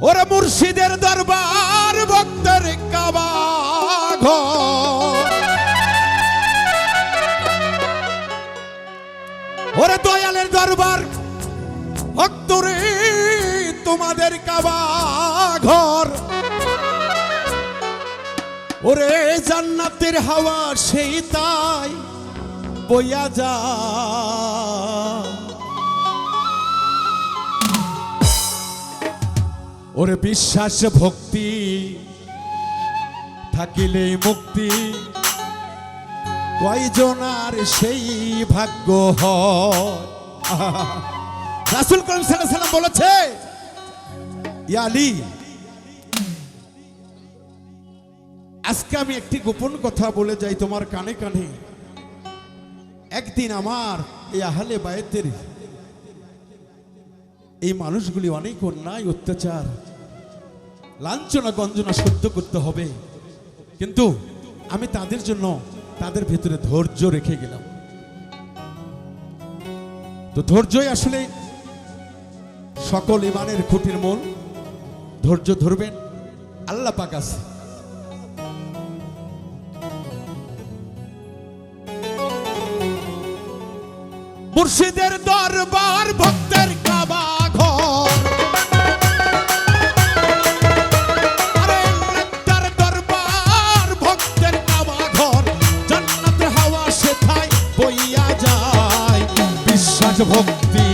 ওরে মুর্শিদের দরবার ভক্তের। ওরে দয়ালের দরবার ভক্তরে তোমাদের কাবা ঘর ওরে জান্নাতের হাওয়া সেই তাই বইয়া যা ওরে বিশ্বাস, ভক্তি, থাকিলে মুক্তি। কয়জনার সেই ভাগ্য রাসুল করিম সাল্লাম বলেছে, ইয়া আলী, আজকে আমি একটি গোপন কথা বলে যাই তোমার কানে কানে। একদিন আমার এই আহলে বায়েতের এই মানুষগুলি অনেক অন্যায়, অত্যাচার, লাঞ্ছনা গঞ্জনা সহ্য করতে হবে। কিন্তু আমি তাদের জন্য তাদের ভেতরে ধৈর্য রেখে গেলাম। তো ধৈর্যই আসলে সকল ইমানের খুঁটির মূল। ধৈর্য ধরবেন, আল্লাহ পাক আছে। মুর্শিদের দরবার, ভক্তের কাবা। ভক্তি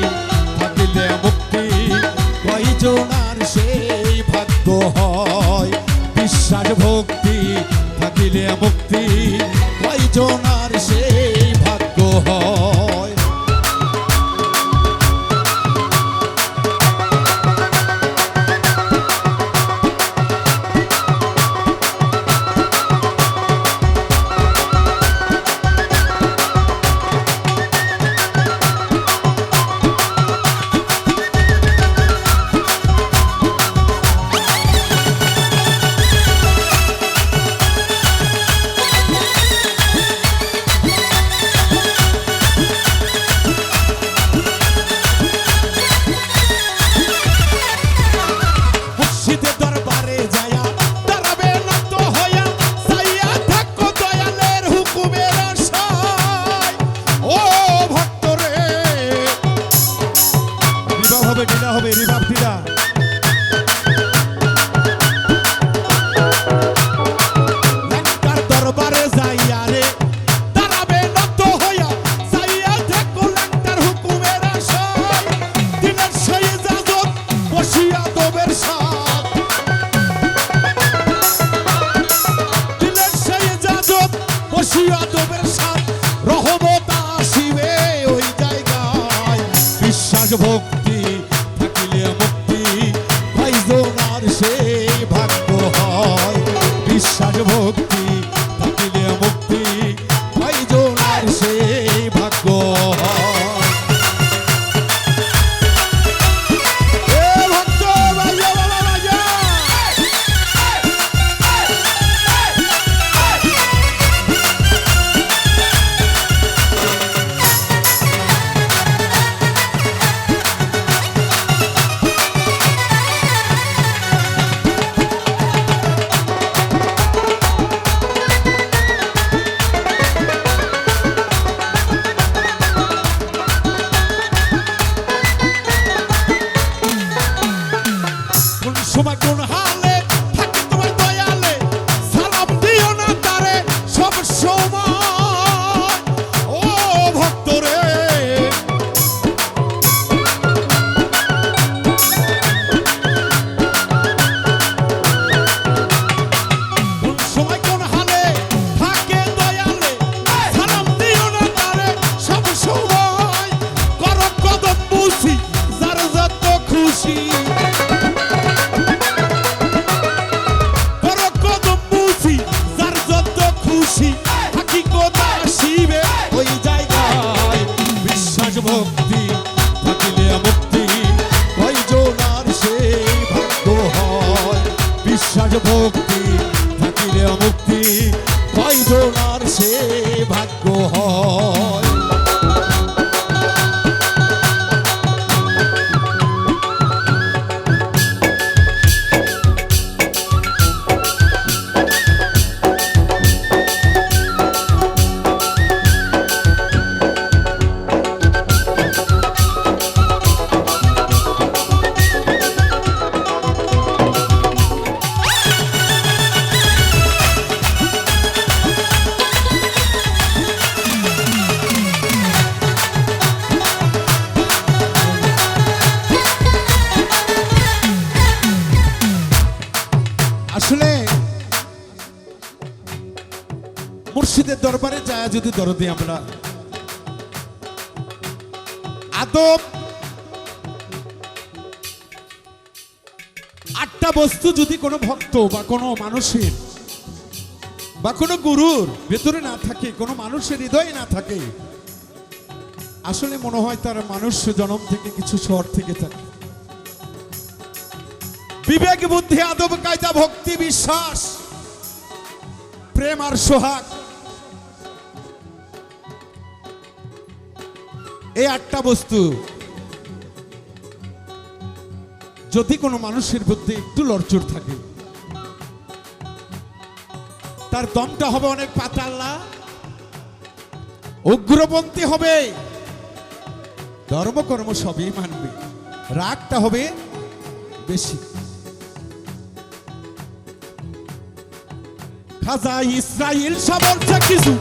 থাকিলে মুক্তি। কয়জনার সেই ভাগ্য হয়। বিশ্বাস ভক্তি থাকিলে মুক্তি। কয়জনার বিশ্বাস বিশ্বাস যদি দরদি আমরা আদব, আটটা বস্তু যদি কোনো ভক্ত বা কোনো মানুষের বা কোনো গুরুর ভেতরে না থাকে, কোনো মানুষের হৃদয়ে না থাকে, আসলে মনে হয় তার মানুষ জনম থেকে কিছু শহর থেকে থাকে। বিবেক, বুদ্ধি, আদব, কায়দা, ভক্তি, বিশ্বাস, প্রেম আর সোহাগ এই আটটা বস্তু। যদি কোনো মানুষের মধ্যে একটু লড়চড় থাকে, তার দমটা হবে অনেক পাতাল্লা উগ্রপন্থী হবে। ধর্মকর্ম সবই মানবে। রাগটা হবে বেশি। খাজা ইসরাইল সামর্থ্য কিছু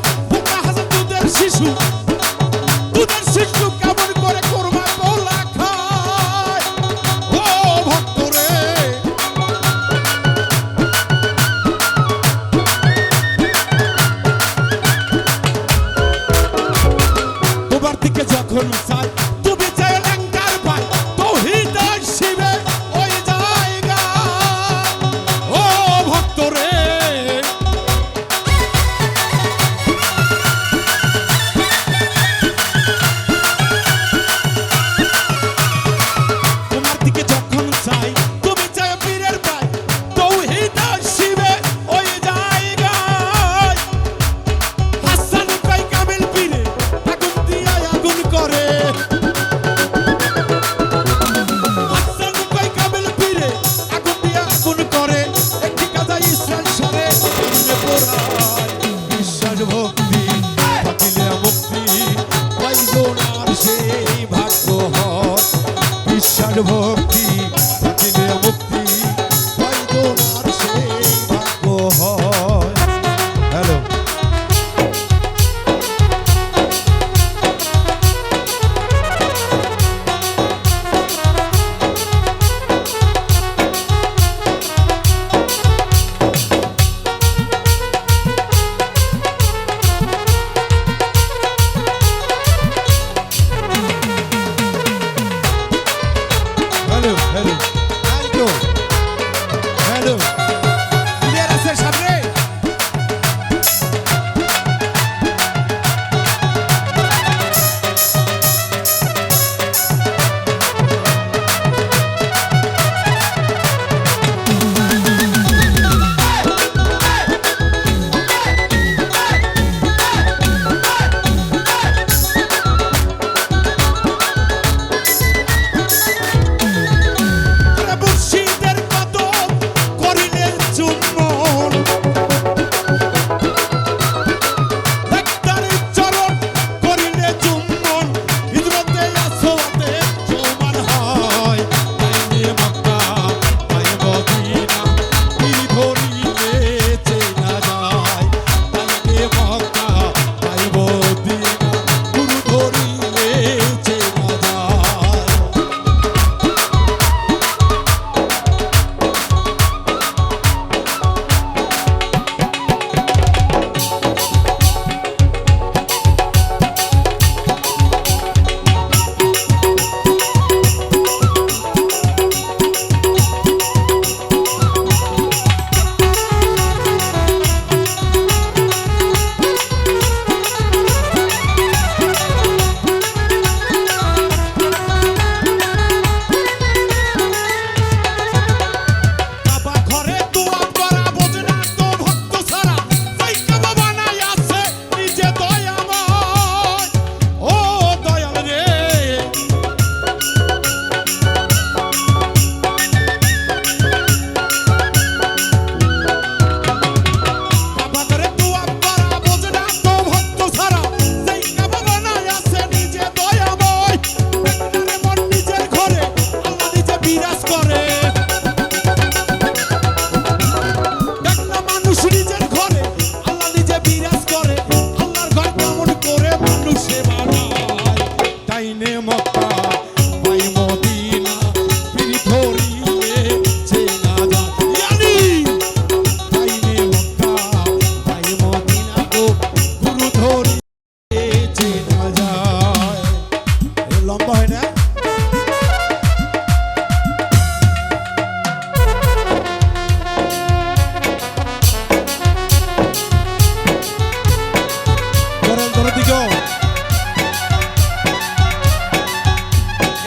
দুজন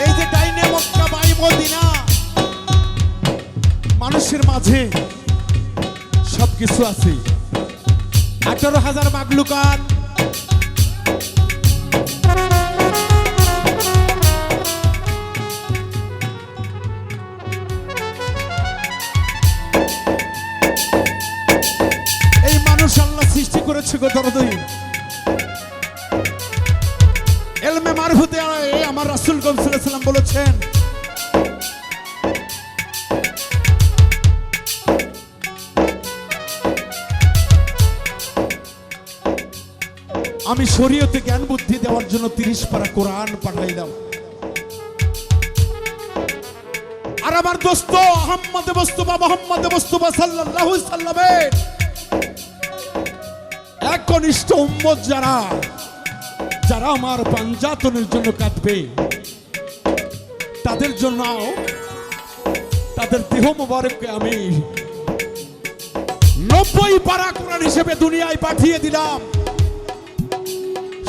এই যে টাইনে মক্কা বাই মদিনা, মানুষের মাঝে সবকিছু আছে। আঠারো হাজার মাগলুকার এই মানুষ আল্লাহ সৃষ্টি করেছে এলমে মারফুতে আমার রাসূল সাল্লাম বলেছেন। আমি শরীয়তে জ্ঞান বুদ্ধি দেওয়ার জন্য তিরিশ পারা কোরআন পাঠাইলাম আর আমার দোস্ত আহম্মদ বস্তুবা মোহাম্মদ বস্তুবা সাল্লাল্লাহু সাল্লামের একনিষ্ঠ উম্মত যারা যারা আমার পাঞ্জাতনের জন্য কাঁদবে, তাদের জন্য তাদের দেহ মোবারককে আমি নব্বই পারা কোরআন হিসেবে দুনিয়ায় পাঠিয়ে দিলাম।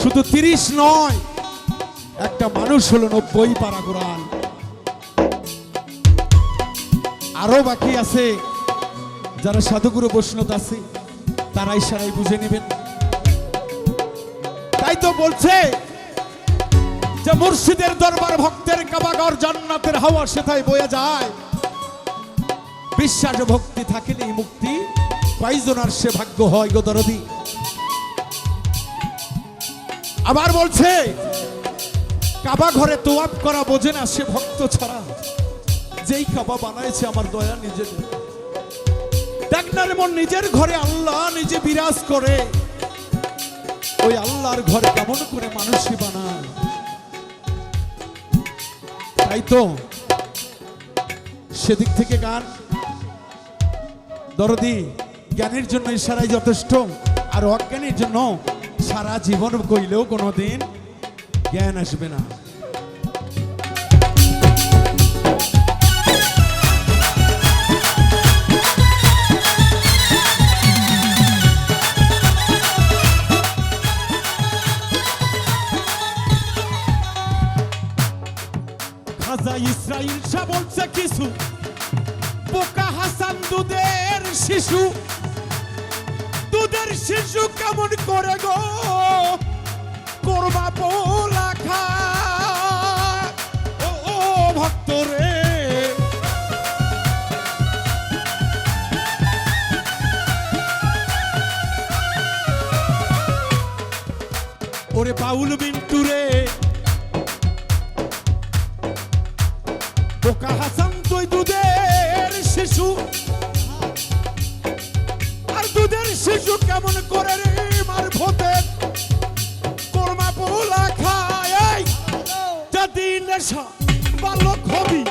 শুধু তিরিশ নয়, একটা মানুষ হলো নব্বই পারা কোরআন। আরও বাকি আছে, যারা সাধুগুরু বৈষ্ণব আছে, তারাই সারাই বুঝে নেবেন। তাই তো বলছে যে মুর্শিদের দরবার ভক্তের কাবাগর জান্নাতের হাওয়া সেথায় বয়ে যায়। বিশ্বাস ভক্তি থাকিলেই মুক্তি, কয়জনার সে ভাগ্য হয় গো আবার বলছে কাবা ঘরে তোয়াব করা বোঝে না সে ভক্ত ছাড়া। যেই কাবা বানাইছে আমার দয়া নিজের দেখ না মন, নিজের ঘরে আল্লাহ নিজে বিরাজ করে। ওই আল্লাহর ঘর কেমন করে মানুষই বানায়? তাই তো? সেদিক থেকে গান। দরদি, জ্ঞানের জন্য ইশারাই যথেষ্ট, আর অজ্ঞানের জন্য সারা জীবন কইলেও কোনোদিন জ্ঞান আসবে না। ওরে মিন্টু রে বোকা হাসান তুই দুধের শিশু। আর দুধের শিশু কেমন করে রে মার ভোতে? কোরমা পোলা খায় যদি নেশা বালক হবি।